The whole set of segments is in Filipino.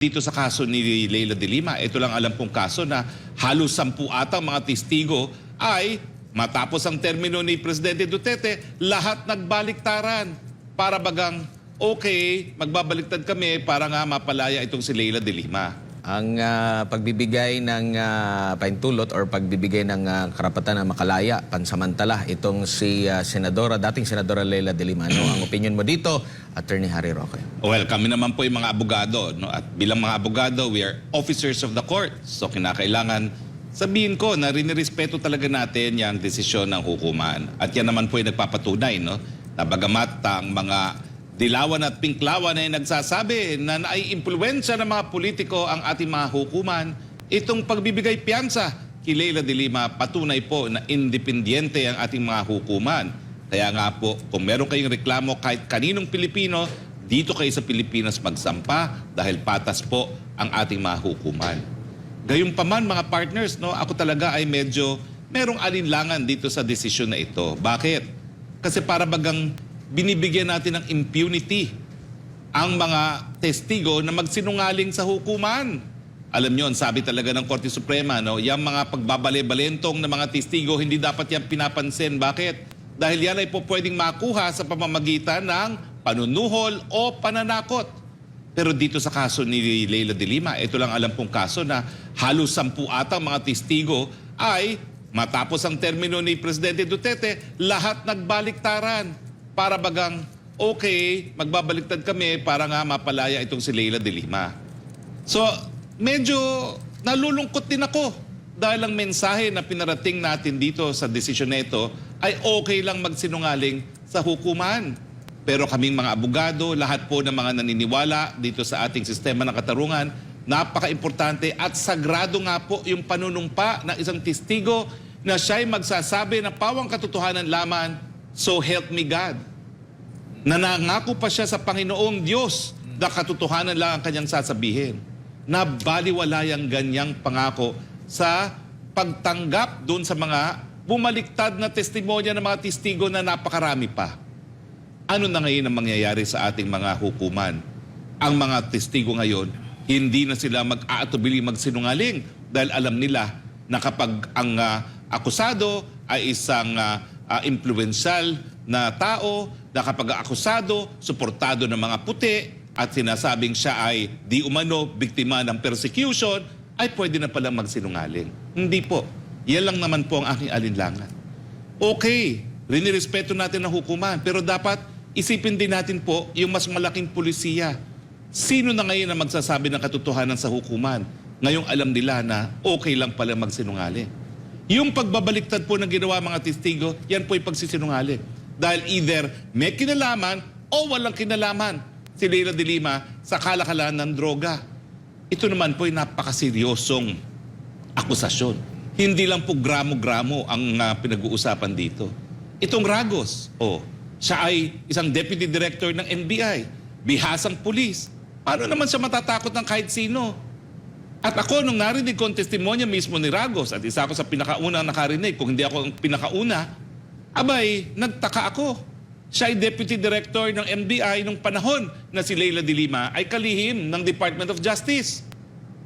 Dito sa kaso ni Leila de Lima, ito lang alam kong kaso na halos sampu ata ang mga testigo ay matapos ang termino ni Presidente Duterte, lahat nagbaliktaran para bagang okay, magbabaliktad kami para nga mapalaya itong si Leila de Lima. Ang ah, pagbibigay ng ah, paintulot or pagbibigay ng ah, karapatan na makalaya pansamantala itong si ah, Senadora, dating Senadora Leila de Lima. Ano ang opinion mo dito, Attorney Harry Roque? Well, kami naman po yung mga abogado. No? At bilang mga abogado, we are officers of the court. So kinakailangan sabihin ko na rinirespeto talaga natin yung desisyon ng hukuman. At yan naman po yung nagpapatunay no? na bagamat ang mga dilawan at pinklawan ay nagsasabi na nai-impluensya ng mga politiko ang ating mga hukuman, itong pagbibigay piyansa kay Leila de Lima patunay po na independyente ang ating mga hukuman. Kaya nga po, kung meron kayong reklamo kahit kaninong Pilipino, dito kayo sa Pilipinas magsampa dahil patas po ang ating mga hukuman. Gayunpaman mga partners, no, ako talaga ay medyo merong alinlangan dito sa desisyon na ito. Bakit? Kasi para bagang binibigyan natin ng impunity ang mga testigo na magsinungaling sa hukuman. Alam nyo, sabi talaga ng Korte Suprema, no, yung mga pagbabale-balentong ng mga testigo, hindi dapat yan pinapansin. Bakit? Dahil yan ay po pwedeng makuha sa pamamagitan ng panunuhol o pananakot. Pero dito sa kaso ni Leila de Lima, ito lang alam kong kaso na halos sampu ata mga testigo ay matapos ang termino ni Presidente Duterte, lahat nagbaliktaran para bagang okay, magbabaliktad kami para nga mapalaya itong si Leila de Lima. So, medyo nalulungkot din ako dahil ang mensahe na pinarating natin dito sa desisyon na ito ay okay lang magsinungaling sa hukuman. Pero kaming mga abogado, lahat po ng mga naniniwala dito sa ating sistema ng katarungan, napaka-importante at sagrado nga po yung panunumpa ng isang testigo na siya'y magsasabi na pawang katotohanan lamang, so help me God. Nanangako pa siya sa Panginoong Diyos na katotohanan lang ang kanyang sasabihin. Na baliwala yung ganyang pangako sa pagtanggap doon sa mga bumaliktad na testimonya ng mga testigo na napakarami pa. Ano na ngayon ang mangyayari sa ating mga hukuman? Ang mga testigo ngayon, hindi na sila mag-aatubili magsinungaling dahil alam nila na kapag ang ah, akusado ay isang uh, influential na tao, na kapag akusado, suportado ng mga puti at sinasabing siya ay di umano biktima ng persecution, ay pwede na palang magsinungaling. Hindi po. Yan lang naman po ang aking alinlangan. Okay, rinirespeto natin ang hukuman, pero dapat isipin din natin po yung mas malaking pulisiya. Sino na ngayon ang magsasabi ng katotohanan sa hukuman? Ngayong alam nila na okay lang pala magsinungaling. Yung pagbabaliktad po ng ginawa mga testigo, yan po yung pagsisinungaling. Dahil either may kinalaman o walang kinalaman si Leila de Lima sa kalakalan ng droga. Ito naman po ay napakaseryosong akusasyon. Hindi lang po gramo-gramo ang ah, pinag-uusapan dito. Itong Ragos, oh, siya ay isang deputy director ng NBI, bihasang pulis. Paano naman siya matatakot ng kahit sino? At ako, nung narinig ko ang testimonya mismo ni Ragos, at isa ako sa pinakaunang nakarinig, kung hindi ako ang pinakauna, abay, nagtaka ako. Siya ay deputy director ng NBI nung panahon na si Leila de Lima ay kalihim ng Department of Justice.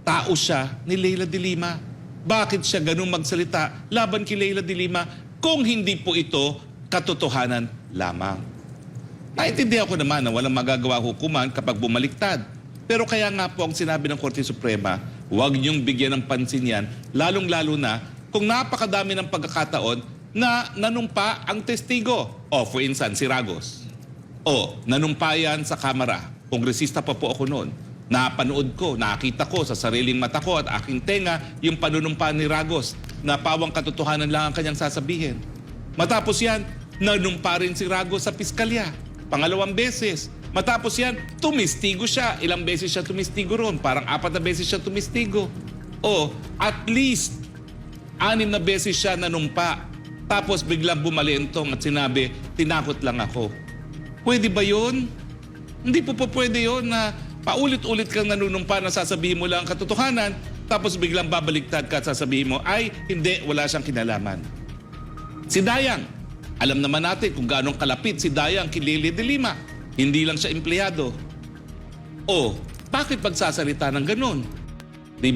Tao siya ni Leila de Lima. Bakit siya ganun magsalita laban kay Leila de Lima kung hindi po ito katotohanan lamang? Naintindihan ko naman na walang magagawa hukuman kapag bumaliktad. Pero kaya nga po ang sinabi ng Korte Suprema, huwag niyong bigyan ng pansin yan, lalong-lalo na kung napakadami ng pagkakataon na nanumpa ang testigo. O, for instance, si Ragos. O, nanumpa yan sa kamera. Kongresista pa po ako noon. Napanood ko, nakita ko sa sariling mata ko at aking tenga yung panunumpa ni Ragos na pawang katotohanan lang ang kanyang sasabihin. Matapos yan, nanumpa rin si Ragos sa piskalya. Pangalawang beses. Matapos yan, tumistigo siya. Ilang beses siya tumistigo ron. Parang apat na beses siya tumistigo. O, at least, anim na beses siya nanumpa. Tapos biglang bumalentong at sinabi, tinakot lang ako. Pwede ba yun? Hindi po po pwede yun na paulit-ulit kang nanunumpa na sasabihin mo lang ang katotohanan, tapos biglang babaligtad ka at sasabihin mo, ay, hindi, wala siyang kinalaman. Si Dayang, alam naman natin kung gaano kalapit si Dayang kay Lily de Lima. Hindi lang siya empleyado. O, bakit magsasalita ng ganun?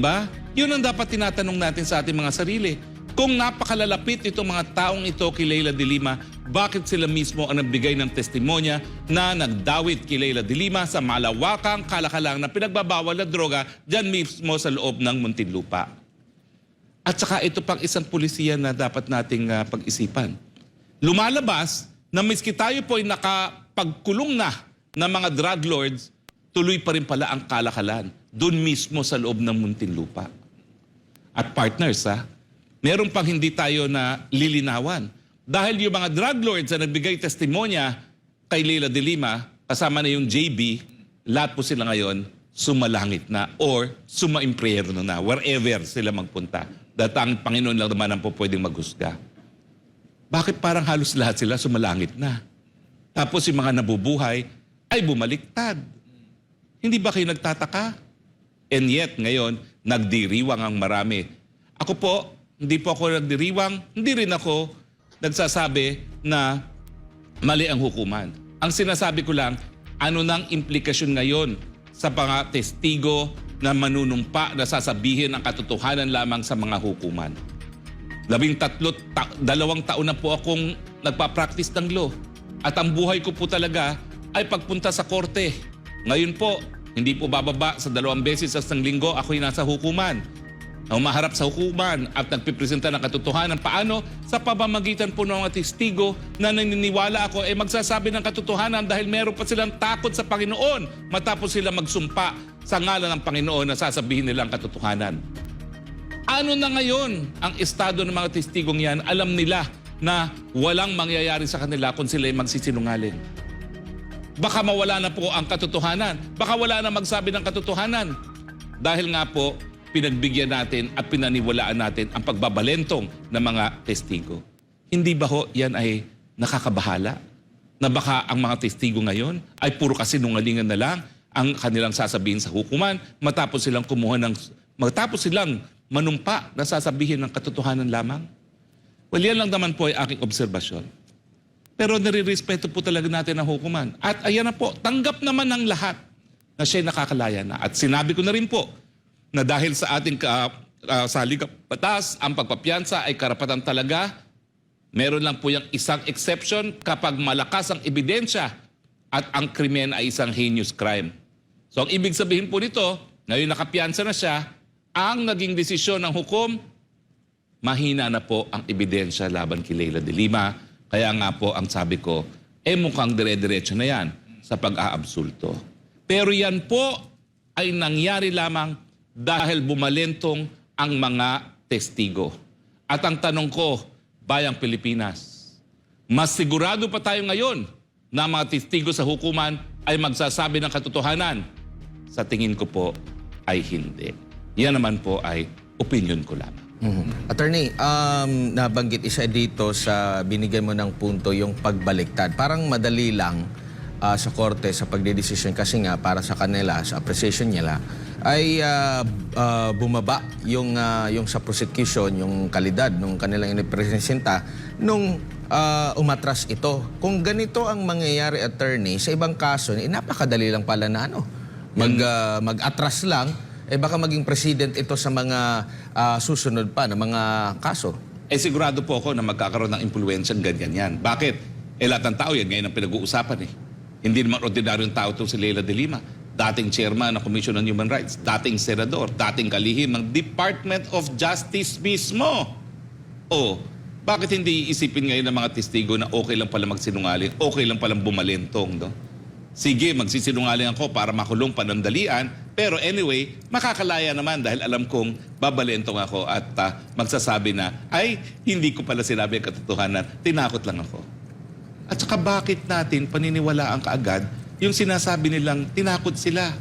ba? Yun ang dapat tinatanong natin sa ating mga sarili. Kung napakalalapit itong mga taong ito kay Leila de Lima, bakit sila mismo ang nagbigay ng testimonya na nagdawit kay Leila de Lima sa malawakang kalakalang na pinagbabawal na droga dyan mismo sa loob ng Muntinlupa? At saka ito pang isang pulisiya na dapat nating ah, pag-isipan. Lumalabas na miski tayo po ay nakapagkulong na ng mga drug lords, tuloy pa rin pala ang kalakalan doon mismo sa loob ng Muntinlupa. At partners ha, meron pang hindi tayo na lilinawan. Dahil yung mga drug lords na nagbigay testimonya kay Leila de Lima, kasama na yung JB, lahat po sila ngayon sumalangit na or sumaimprerno na, wherever sila magpunta. Dahil ang Panginoon lang naman ang po pwedeng maghusga. Bakit parang halos lahat sila sumalangit na? Tapos yung mga nabubuhay ay bumaliktad. Hindi ba kayo nagtataka? And yet, ngayon, nagdiriwang ang marami. Ako po, hindi po ako nagdiriwang, hindi rin ako nagsasabi na mali ang hukuman. Ang sinasabi ko lang, ano nang implikasyon ngayon sa mga testigo na manunumpa na sasabihin ang katotohanan lamang sa mga hukuman. Labing tatlo, ta- dalawang taon na po akong nagpa-practice ng law. At ang buhay ko po talaga ay pagpunta sa korte. Ngayon po, hindi po bababa sa dalawang beses sa linggo ako'y nasa hukuman. Na Humaharap sa hukuman at nagpipresenta ng katotohanan. Paano? Sa pamamagitan po ng mga testigo na naniniwala ako ay magsasabi ng katotohanan dahil meron pa silang takot sa Panginoon matapos sila magsumpa sa ngalan ng Panginoon na sasabihin nilang katotohanan. Ano na ngayon ang estado ng mga testigong yan? Alam nila na walang mangyayari sa kanila kung sila ay magsisinungaling. Baka mawala na po ang katotohanan. Baka wala na magsabi ng katotohanan. Dahil nga po, pinagbigyan natin at pinaniwalaan natin ang pagbabalentong ng mga testigo. Hindi ba ho yan ay nakakabahala? Na baka ang mga testigo ngayon ay puro kasinungalingan na lang ang kanilang sasabihin sa hukuman matapos silang kumuha ng matapos silang manumpa na sasabihin ng katotohanan lamang? Well, yan lang naman po ay aking obserbasyon. Pero narirespeto po talaga natin ang hukuman. At ayan na po, tanggap naman ng lahat na siya'y nakakalaya na. At sinabi ko na rin po na dahil sa ating ka, uh, salig batas, ang pagpapiansa ay karapatan talaga. Meron lang po yung isang exception kapag malakas ang ebidensya at ang krimen ay isang heinous crime. So ang ibig sabihin po nito, ngayon nakapiansa na siya, ang naging desisyon ng hukom, mahina na po ang ebidensya laban kay Leila de Lima. Kaya nga po ang sabi ko, eh mukhang dire-diretso na yan sa pag-aabsulto. Pero yan po ay nangyari lamang dahil bumalentong ang mga testigo. At ang tanong ko, bayang Pilipinas, mas sigurado pa tayo ngayon na mga testigo sa hukuman ay magsasabi ng katotohanan? Sa tingin ko po ay hindi. Yan naman po ay opinion ko lamang. Mhm. Attorney, um, nabanggit isa dito sa binigay mo ng punto yung pagbaliktad. Parang madali lang ah, sa korte sa pagdedesisyon kasi nga para sa kanila, sa appreciation nila, ay ah, ah, bumaba yung, ah, yung sa prosecution, yung kalidad ng kanilang inipresenta nung ah, umatras ito. Kung ganito ang mangyayari, attorney, sa ibang kaso, eh, napakadali lang pala na ano, mag, ah, mag-atras lang, eh baka maging president ito sa mga ah, susunod pa na mga kaso. Eh sigurado po ako na magkakaroon ng impluensya ganyan yan. Bakit? Eh lahat ng tao yan ngayon ang pinag-uusapan eh. Hindi naman ordinaryong tao itong si Leila de Lima. Dating chairman ng Commission on Human Rights, dating senador, dating kalihim ng Department of Justice mismo. O, bakit hindi iisipin ngayon ng mga testigo na okay lang pala magsinungaling, okay lang palang bumalentong, no? Sige, magsisinungaling ako para makulong panandalian, pero anyway, makakalaya naman dahil alam kong babalentong ako at ah, magsasabi na, ay, hindi ko pala sinabi ang katotohanan, tinakot lang ako. At saka bakit natin paniniwalaan kaagad yung sinasabi nilang tinakot sila?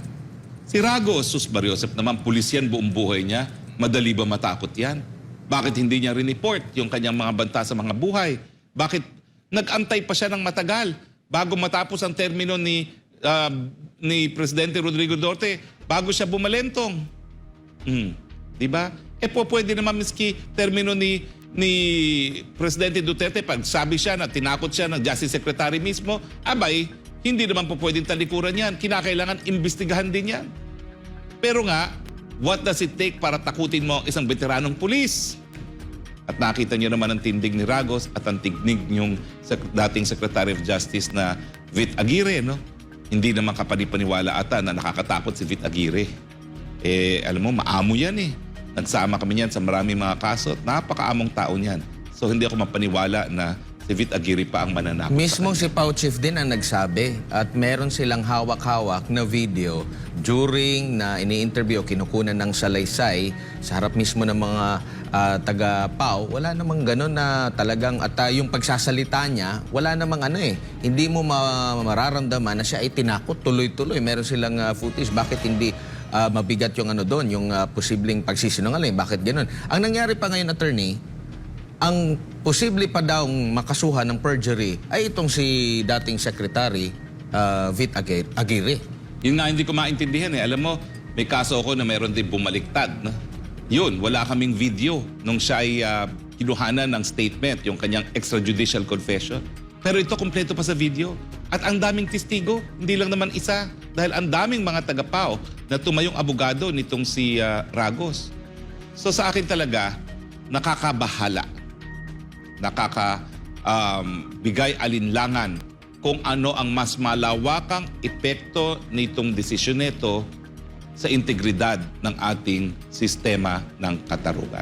Si Rago Sus Mariosep naman, pulis yan buong buhay niya. Madali ba matakot yan? Bakit hindi niya rineport yung kanyang mga banta sa mga buhay? Bakit nag-antay pa siya ng matagal bago matapos ang termino ni, ah, ni Presidente Rodrigo Duterte, bago siya bumalentong? Hmm. Di ba? Eh po pwede naman miski termino ni ni Presidente Duterte pag sabi siya na tinakot siya ng Justice Secretary mismo, abay, hindi naman po pwedeng talikuran yan. Kinakailangan imbestigahan din yan. Pero nga, what does it take para takutin mo ang isang veteranong pulis? At nakita niyo naman ang tindig ni Ragos at ang tignig niyong dating Secretary of Justice na Vit Aguirre, no? Hindi naman kapanipaniwala ata na nakakatakot si Vit Aguirre. Eh, alam mo, maamo yan eh. Nagsama kami niyan sa maraming mga kaso at napakaamong tao niyan. So hindi ako mapaniwala na Vit Aguirre pa ang mananakot. Mismo si Pau Chief din ang nagsabi at meron silang hawak-hawak na video during na ini-interview, kinukunan ng salaysay sa harap mismo ng mga ah, taga-Pau. Wala namang ganun na talagang, at ah, yung pagsasalita niya, wala namang ano eh. Hindi mo ma- mararamdaman na siya ay tinakot tuloy-tuloy. Meron silang ah, footage. Bakit hindi ah, mabigat yung ano doon, yung ah, posibleng pagsisinungaling? Bakit ganun? Ang nangyari pa ngayon, attorney, ang posible pa daw makasuhan ng perjury ay itong si dating secretary uh, Vit Aguirre. Yun nga hindi ko maintindihan eh. Alam mo, may kaso ako na meron din bumaliktad. No? Yun, wala kaming video nung siya ay ah, kinuhanan ng statement, yung kanyang extrajudicial confession. Pero ito, kompleto pa sa video. At ang daming testigo, hindi lang naman isa. Dahil ang daming mga tagapao na tumayong abogado nitong si ah, Ragos. So sa akin talaga, nakakabahala. Nakaka um, bigay alinlangan kung ano ang mas malawakang epekto nitong desisyon nito sa integridad ng ating sistema ng katarungan.